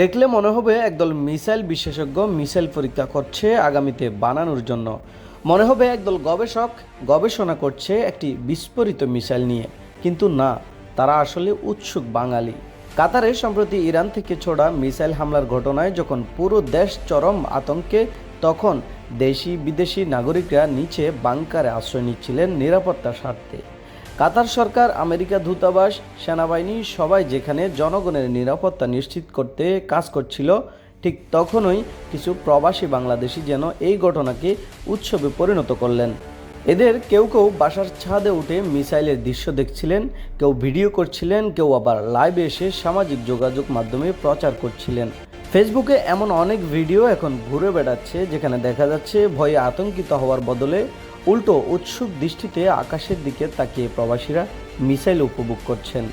দেখলে মনে হবে একদল মিসাইল বিশেষজ্ঞ মিসাইল পরীক্ষা করছে আগামীতে বানানোর জন্য। মনে হবে একদল গবেষক গবেষণা করছে একটি বিস্ফোরিত মিসাইল নিয়ে। কিন্তু না, তারা আসলে উৎসুক বাঙালি। কাতারে সম্প্রতি ইরান থেকে ছোড়া মিসাইল হামলার ঘটনায় যখন পুরো দেশ চরম আতঙ্কে, তখন দেশি বিদেশি নাগরিকরা নিচে বাংকারে আশ্রয় নিচ্ছিলেন নিরাপত্তার স্বার্থে। কাতার সরকার, আমেরিকা দূতাবাস, সেনাবাহিনী, সবাই যেখানে জনগণের নিরাপত্তা নিশ্চিত করতে কাজ করছিল, ঠিক তখনই কিছু প্রবাসী বাংলাদেশি যেন এই ঘটনাকে উৎসবে পরিণত করলেন। এদের কেউ কেউ বাসার ছাদে উঠে মিসাইলের দৃশ্য দেখছিলেন, কেউ ভিডিও করছিলেন, কেউ আবার লাইভে এসে সামাজিক যোগাযোগ মাধ্যমে প্রচার করছিলেন। ফেসবুকে এমন অনেক ভিডিও এখন ঘুরে বেড়াচ্ছে, যেখানে দেখা যাচ্ছে ভয়ে আতঙ্কিত হওয়ার বদলে উল্টো উৎসুক দৃষ্টিতে আকাশের দিকে তাকিয়ে প্রবাসীরা মিসাইল উপভোগ করছেন।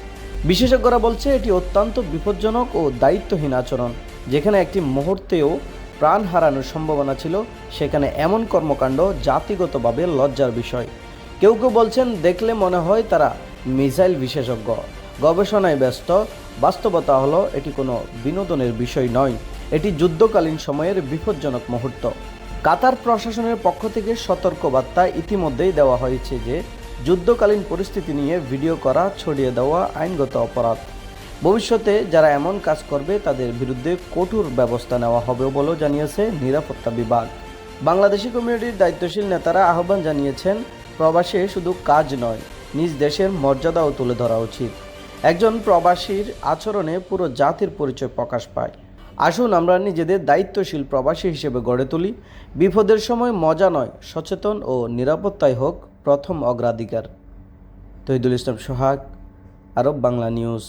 বিশেষজ্ঞরা বলছে, এটি অত্যন্ত বিপজ্জনক ও দায়িত্বহীন আচরণ, যেখানে একটি মুহূর্তেও প্রাণ হারানোর সম্ভাবনা ছিল, সেখানে এমন কর্মকাণ্ড জাতিগতভাবে লজ্জার বিষয়। কেউ কেউ বলছেন, দেখলে মনে হয় তারা মিসাইল বিশেষজ্ঞ। গবেষণায় ব্যস্ত, বাস্তবতা হলো এটি কোনো বিনোদনের বিষয় নয়, এটি যুদ্ধকালীন সময়ের বিপজ্জনক মুহূর্ত। কাতার প্রশাসনের পক্ষ থেকে সতর্কবার্তা ইতিমধ্যেই দেওয়া হয়েছে যে, যুদ্ধকালীন পরিস্থিতি নিয়ে ভিডিও করা, ছড়িয়ে দেওয়া আইনগত অপরাধ। ভবিষ্যতে যারা এমন কাজ করবে, তাদের বিরুদ্ধে কঠোর ব্যবস্থা নেওয়া হবে বলেও জানিয়েছে নিরাপত্তা বিভাগ। বাংলাদেশি কমিউনিটির দায়িত্বশীল নেতারা আহ্বান জানিয়েছেন, প্রবাসে শুধু কাজ নয়, নিজ দেশের মর্যাদাও তুলে ধরা উচিত। একজন প্রবাসীর আচরণে পুরো জাতির পরিচয় প্রকাশ পায়। আসুন আমরা নিজেদের দায়িত্বশীল প্রবাসী হিসেবে গড়ে তুলি। বিপদের সময় মজা নয়, সচেতন ও নিরাপত্তাই হোক প্রথম অগ্রাধিকার। Tohidul Islam Sohag, Arab Bangla news.